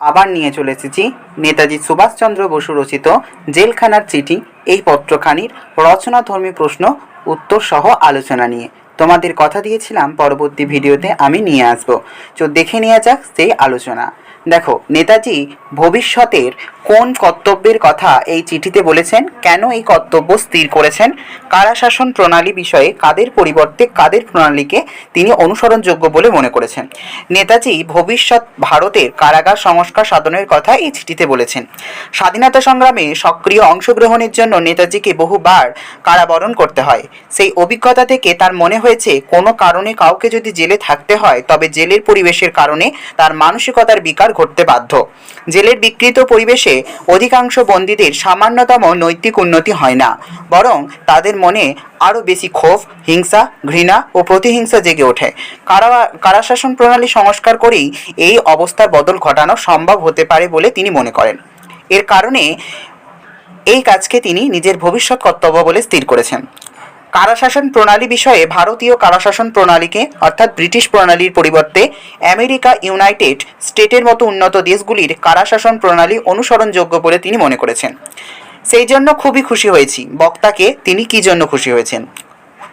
আবার নিয়ে চলে এসেছি নেতাজি সুভাষচন্দ্র বসু রচিত জেলখানার চিঠি, এই পত্রখানির রচনাধর্মী প্রশ্ন উত্তর সহ আলোচনা নিয়ে। তোমাদের কথা দিয়েছিলাম, পরবর্তী ভিডিওতে আমি নিয়ে আসব। তো দেখে নেওয়া যাক সেই আলোচনা। দেখো, নেতাজি ভবিষ্যতের কোন কর্তব্যের কথা এই চিঠিতে বলেছেন, কেন এই কর্তব্য স্থির করেছেন, কারা শাসন প্রণালী বিষয়ে কাদের পরিবর্তে কাদের প্রণালীকে তিনি অনুসরণযোগ্য বলে মনে করেছেন। নেতাজি ভবিষ্যৎ ভারতের কারাগার সংস্কার সাধনের কথা এই চিঠিতে বলেছেন। স্বাধীনতা সংগ্রামে সক্রিয় অংশগ্রহণের জন্য নেতাজিকে বহুবার কারাবরণ করতে হয়। সেই অভিজ্ঞতা থেকে তার মনে হয়েছে, কোনো কারণে কাউকে যদি জেলে থাকতে হয়, তবে জেলের পরিবেশের কারণে তার মানসিকতার বিকার ঘটতে বাধ্য। জেলের বিকৃত পরিবেশে অধিকাংশ বন্দীদের সামান্যতম নৈতিক উন্নতি হয় না, বরং তাদের মনে আরও বেশি ক্ষোভ, হিংসা, ঘৃণা ও প্রতিহিংসা জেগে ওঠে। কারা কারাশাসন প্রণালী সংস্কার করেই এই অবস্থার বদল ঘটানো সম্ভব হতে পারে বলে তিনি মনে করেন। এর কারণে এই কাজকে তিনি নিজের ভবিষ্যৎ কর্তব্য বলে স্থির করেছেন। কারাশাসন প্রণালী বিষয়ে ভারতীয় কারাশাসন প্রণালীকে, অর্থাৎ ব্রিটিশ প্রণালীর পরিবর্তে আমেরিকা, ইউনাইটেড স্টেটের মতো উন্নত দেশগুলির কারাশাসন প্রণালী অনুসরণযোগ্য বলে তিনি মনে করেছেন। সেই জন্য খুবই খুশি হয়েছি। বক্তাকে তিনি কি জন্য খুশি হয়েছেন?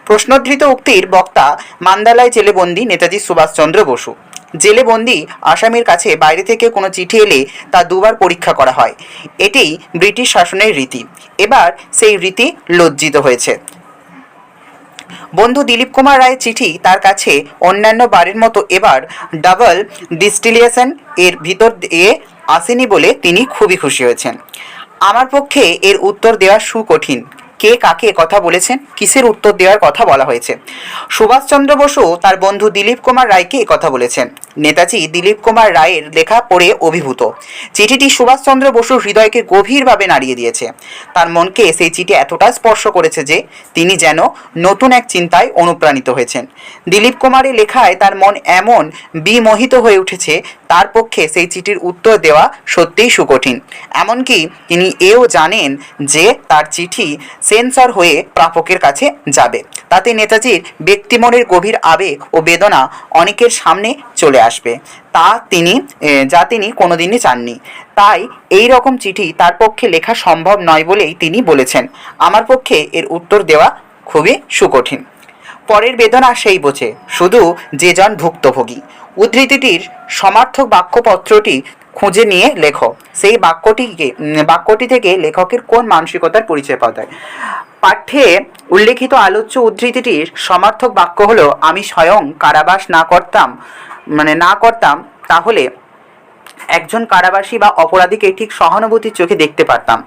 প্রশ্নোদ্ধৃত উক্তির বক্তা মান্দালায় জেলেবন্দি নেতাজি সুভাষচন্দ্র বসু। জেলে বন্দি আসামির কাছে বাইরে থেকে কোনো চিঠি এলে তা দুবার পরীক্ষা করা হয়। এটিই ব্রিটিশ শাসনের রীতি। এবার সেই রীতি লজ্জিত হয়েছে। বন্ধু দিলীপ কুমার রায়ের চিঠি তার কাছে অন্যান্য বারের মতো এবার ডাবল ডিস্টিলিয়েশন এর ভিতর দিয়ে আসেনি বলে তিনি খুবই খুশি হয়েছেন। আমার পক্ষে এর উত্তর দেওয়া সুকঠিন। কে কাকে কথা বলেছেন, কিসের উত্তর দেওয়ার কথা বলা হয়েছে। সুভাষচন্দ্র বসু তার বন্ধু দিলীপ কুমার রায়কে কথা বলেছেন। নেতাজি দিলীপ কুমার রায়ের লেখা পড়ে অভিভূত। চিঠিটি সুভাষচন্দ্র বসুর হৃদয়কে গভীরভাবে নাড়িয়ে দিয়েছে। তার মনকে সেই চিঠি এতটা স্পর্শ করেছে যে, তিনি যেন নতুন এক চিন্তায় অনুপ্রাণিত হয়েছেন। দিলীপ কুমারের লেখায় তার মন এমন বিমোহিত হয়ে উঠেছে, তার পক্ষে সেই চিঠির উত্তর দেওয়া সত্যিই সুকঠিন। এমনকি তিনি এও জানেন যে, তার চিঠি সেন্সর হয়ে প্রাপকের কাছে যাবে। তাতে নেতাজির ব্যক্তিমনের গভীর আবেগ ও বেদনা অনেকের সামনে চলে আসবে। তা তিনি যা তিনি কোনোদিনই চাননি। তাই এই রকম চিঠি তার পক্ষে লেখা সম্ভব নয় বলেই তিনি বলেছেন। আমার পক্ষে এর উত্তর দেওয়া খুবই সুকঠিন। পরের বেদনা সেই বোঝে, শুধু যে জন ভুক্তভোগী। উদ্ধৃতিটির সমার্থক বাক্যপত্রটি খুঁজে নিয়ে লেখো। সেই বাক্যটিকে বাক্যটি থেকে লেখকের কোন মানসিকতার পরিচয় পাওয়া যায়? পাঠ্যে উল্লেখিত আলোচ্য উদ্ধৃতিটির সমার্থক বাক্য হলো, আমি স্বয়ং কারাবাস না করতাম। মানে না করতাম, তাহলে একজন কারাবাসী বা অপরাধীকে ঠিক সহানুভূতির চোখে দেখতে পারতাম।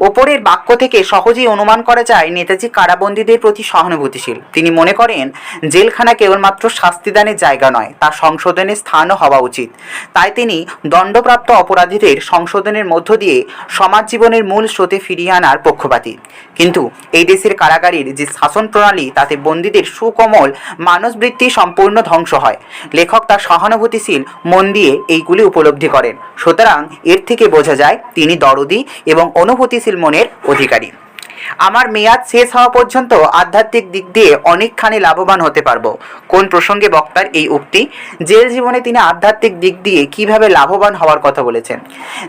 ওপরের বাক্য থেকে সহজেই অনুমান করা যায় নেতাজি কারাবন্দীদের প্রতি সহানুভূতিশীল। তিনি মনে করেন, জেলখানা কেবলমাত্র শাস্তিদানের জায়গা নয় তার সংশোধনের স্থানও হওয়া উচিত। তাই তিনি দণ্ডপ্রাপ্ত অপরাধীদের সংশোধনের মধ্য দিয়ে সমাজ জীবনের মূল স্রোতে ফিরিয়ে আনার পক্ষপাতী। কিন্তু এই দেশের কারাগারের যে শাসন প্রণালী, তাতে বন্দীদের সুকোমল মানসবৃত্তি সম্পূর্ণ ধ্বংস হয়। লেখক তার সহানুভূতিশীল মন দিয়ে এইগুলি উপলব্ধি করেন। সুতরাং এর থেকে বোঝা যায়, তিনি দরদি এবং অনুভূতিশীল মনের অধিকারী। আমার মেয়াদ শেষ হওয়া পর্যন্ত আধ্যাত্মিক দিক দিয়ে অনেকখানি লাভবান হতে পারব। কোন প্রসঙ্গে বক্তার এই উক্তি? জেল জীবনে তিনি আধ্যাত্মিক দিক দিয়ে কীভাবে লাভবান হওয়ার কথা বলেছেন?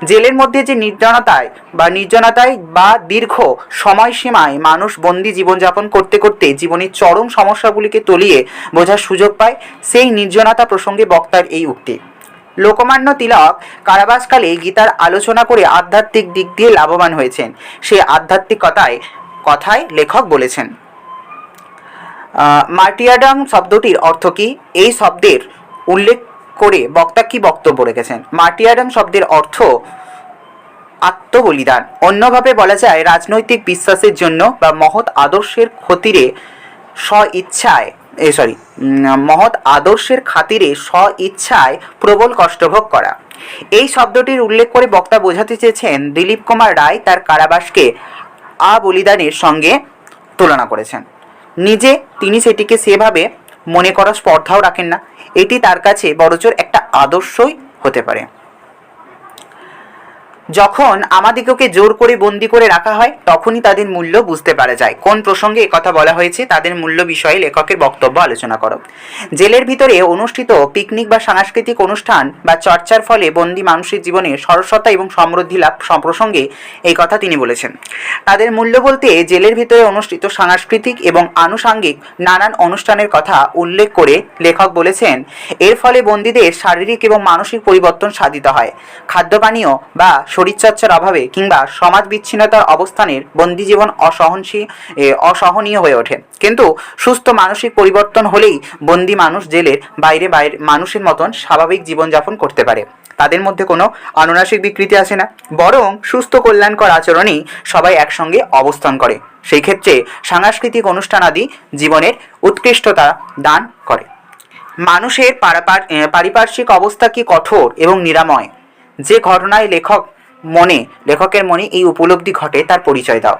জেলের মধ্যে যে নির্জনতায় বা নির্জনতায় বা দীর্ঘ সময়সীমায় মানুষ বন্দি জীবনযাপন করতে করতে জীবনের চরম সমস্যাগুলিকে তলিয়ে বোঝার সুযোগ পায়, সেই নির্জনতা প্রসঙ্গে বক্তার এই উক্তি। লোকমান্য তিলক কারাবাসকালে গীতার আলোচনা করে আধ্যাত্মিক দিক দিয়ে লাভবান হয়েছেন। সেই আধ্যাত্মিকতায় কথায় লেখক বলেছেন। মার্টিয়াডাম শব্দটির অর্থ কি? এই শব্দের উল্লেখ করে বক্তা কি বক্তব্য রেখেছেন? মার্টিয়াডাম শব্দের অর্থ আত্মবলিদান। অন্যভাবে বলা যায়, রাজনৈতিক বিশ্বাসের জন্য বা মহৎ আদর্শের ক্ষতিরে স্ব ইচ্ছায় এ সরি মহৎ আদর্শের খাতিরে স্ব ইচ্ছায় প্রবল কষ্টভোগ করা। এই শব্দটির উল্লেখ করে বক্তা বোঝাতে চেয়েছেন দিলীপ কুমার রায় তার কারাবাসকে আবলিদানের সঙ্গে তুলনা করেছেন। নিজে তিনি সেটিকে সেভাবে মনে করার স্পর্ধাও রাখেন না। এটি তার কাছে বড়জোর একটা আদর্শই হতে পারে। যখন আমাদিগকে জোর করে বন্দি করে রাখা হয়, তখনই তাদের মূল্য বুঝতে পারা যায়। কোন প্রসঙ্গে কথা বলা হয়েছে, তাদের মূল্য বিষয়ে লেখকের বক্তব্য আলোচনা করো। জেলের ভিতরে অনুষ্ঠিত পিকনিক বা সাংস্কৃতিক অনুষ্ঠান বা চর্চার ফলে বন্দি মানুষের জীবনে সরসতা এবং সমৃদ্ধি লাভ প্রসঙ্গে এই কথা তিনি বলেছেন। তাদের মূল্য বলতে জেলের ভিতরে অনুষ্ঠিত সাংস্কৃতিক এবং আনুষাঙ্গিক নানান অনুষ্ঠানের কথা উল্লেখ করে লেখক বলেছেন, এর ফলে বন্দীদের শারীরিক এবং মানসিক পরিবর্তন সাধিত হয়। খাদ্য পানীয় বা শরীরচর্চার অভাবে কিংবা সমাজ বিচ্ছিন্নতার অবস্থানের বন্দি জীবন অসহনশীল এ, অসহনীয় হয়ে ওঠে। কিন্তু সুস্থ মানসিক পরিবর্তন হলেই বন্দি মানুষ জেলের বাইরে বাইরে মানুষের মতন স্বাভাবিক জীবনযাপন করতে পারে। তাদের মধ্যে কোনো আনুনাসিক বিকৃতি আসে না। বরং সুস্থ কল্যাণকর আচরণেই সবাই একসঙ্গে অবস্থান করে। সেই ক্ষেত্রে সাংস্কৃতিক অনুষ্ঠান আদি জীবনের উৎকৃষ্টতা দান করে। মানুষের পারিপার্শ্বিক অবস্থা কি কঠোর এবং নিরাময়? যে ঘটনায় লেখক মনে, লেখকের মনে এই উপলব্ধি ঘটে, তার পরিচয় দাও।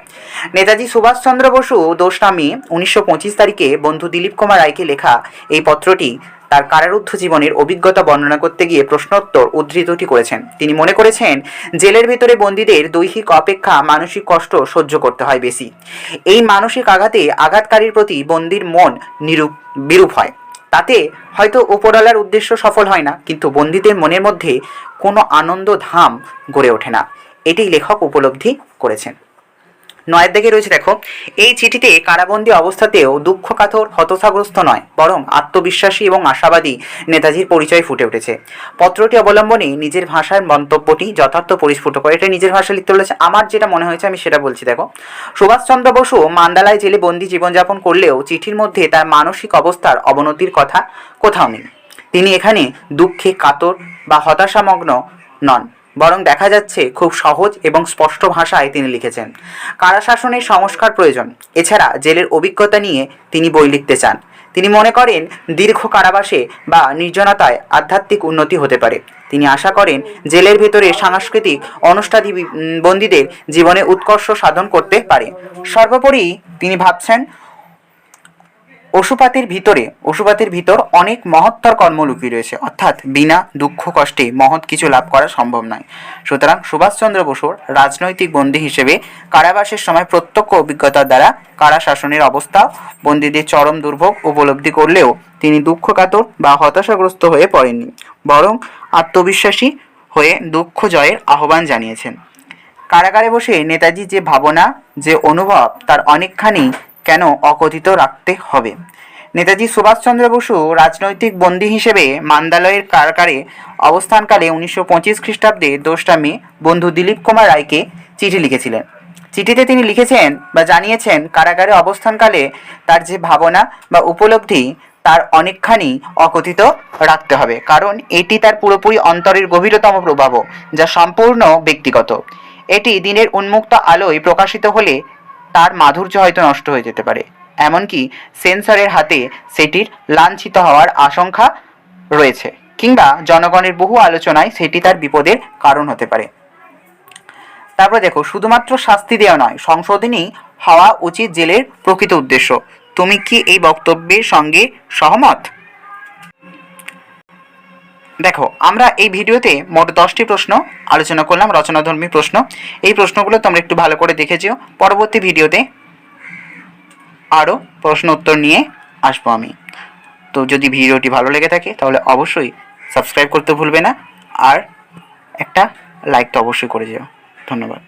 নেতাজি সুভাষচন্দ্র বসু নামিয়ে উনিশশো পঁচিশ তারিখে বন্ধু দিলীপ কুমার রায়কে লেখা এই পত্রটি তার কারারুদ্ধ জীবনের অভিজ্ঞতা বর্ণনা করতে গিয়ে প্রশ্নোত্তর উদ্ধৃতটি করেছেন। তিনি মনে করেছেন, জেলের ভেতরে বন্দীদের দৈহিক অপেক্ষা, মানসিক কষ্ট সহ্য করতে হয় বেশি। এই মানসিক আঘাতে আঘাতকারীর প্রতি বন্দির মন নিরূপ, বিরূপ হয়। তাতে হয়তো ওপরওয়ালার উদ্দেশ্য সফল হয় না, কিন্তু বন্দীদের মনের মধ্যে কোনো আনন্দ ধাম গড়ে ওঠে না। এটি লেখক উপলব্ধি করেছেন। নয়ের দিকে রয়েছে, দেখো। এই চিঠিতে কারাবন্দী অবস্থাতেও দুঃখ কাতর হতশাগ্রস্ত নয়, বরং আত্মবিশ্বাসী এবং আশাবাদী নেতাজির পরিচয় ফুটে উঠেছে। পত্রটি অবলম্বনে নিজের ভাষার মন্তব্যটি যথার্থ পরিস্ফুট করে। এটা নিজের ভাষায় লিখতে বলেছে। আমার যেটা মনে হয়েছে, আমি সেটা বলছি, দেখো। সুভাষচন্দ্র বসু মান্দালায় জেলে বন্দি জীবনযাপন করলেও চিঠির মধ্যে তার মানসিক অবস্থার অবনতির কথা কোথাও নেই। তিনি এখানে দুঃখে কাতর বা হতাশামগ্ন নন। বরং দেখা যাচ্ছে খুব সহজ এবং স্পষ্ট ভাষায় তিনি লিখেছেন। কারাশাসনের সংস্কার প্রয়োজন, এছাড়া জেলের অভিজ্ঞতা নিয়ে তিনি বই লিখতে চান। তিনি মনে করেন, দীর্ঘ কারাবাসে বা নির্জনতায় আধ্যাত্মিক উন্নতি হতে পারে। তিনি আশা করেন, জেলের ভেতরে সাংস্কৃতিক অনুষ্ঠাদি বন্দীদের জীবনে উৎকর্ষ সাধন করতে পারে। সর্বোপরি তিনি ভাবছেন অশুপাতের ভিতরে অশুপাতের ভিতর অনেক মহত্তর কর্ম রয়েছে। অর্থাৎ বিনা দুঃখ কষ্টে মহৎ কিছু লাভ করা সম্ভব নয়। সুতরাং সুভাষচন্দ্র বসুর রাজনৈতিক বন্দী হিসেবে কারাবাসের সময় প্রত্যক্ষ অভিজ্ঞতার দ্বারা কারা শাসনের অবস্থা, বন্দীদের চরম দুর্ভোগ উপলব্ধি করলেও তিনি দুঃখ কাতর বা হতাশাগ্রস্ত হয়ে পড়েননি, বরং আত্মবিশ্বাসী হয়ে দুঃখ জয়ের আহ্বান জানিয়েছেন। কারাগারে বসে নেতাজি যে ভাবনা, যে অনুভব, তার অনেকখানি কেন অকথিত রাখতে হবে? নেতাজি সুভাষচন্দ্র বসু রাজনৈতিক বন্দী হিসেবে মান্দালয়ের কারাগারে অবস্থানকালে উনিশশো পঁচিশ খ্রিস্টাব্দে দোসরা মে বন্ধু দিলীপ কুমার রায়কে চিঠি লিখেছিলেন। চিঠিতে তিনি লিখেছেন বা জানিয়েছেন, কারাগারে অবস্থানকালে তার যে ভাবনা বা উপলব্ধি, তার অনেকখানি অকথিত রাখতে হবে। কারণ এটি তার পুরোপুরি অন্তরের গভীরতম প্রভাব যা সম্পূর্ণ ব্যক্তিগত। এটি দিনের উন্মুক্ত আলোয় প্রকাশিত হলে তার মাধুর্য হয়তো নষ্ট হয়ে যেতে পারে। এমনকি সেন্সরের হাতে সেটির লাঞ্ছিত হওয়ার আশঙ্কা রয়েছে, কিংবা জনগণের বহু আলোচনায় সেটি তার বিপদের কারণ হতে পারে। তারপরে দেখো, শুধুমাত্র শাস্তি দেওয়া নয়, সংশোধনী হওয়া উচিত জেলের প্রকৃত উদ্দেশ্য। তুমি কি এই বক্তব্যের সঙ্গে সহমত? দেখো, আমরা এই ভিডিওতে মোট দশটি প্রশ্ন আলোচনা করলাম, রচনাধর্মী প্রশ্ন। এই প্রশ্নগুলো তোমরা একটু ভালো করে দেখেছিও পরবর্তী ভিডিওতে আরও প্রশ্ন উত্তর নিয়ে আসব আমি। তো যদি ভিডিওটি ভালো লেগে থাকে, তাহলে অবশ্যই সাবস্ক্রাইব করতে ভুলবে না, আর একটা লাইক তো অবশ্যই করে যেও। ধন্যবাদ।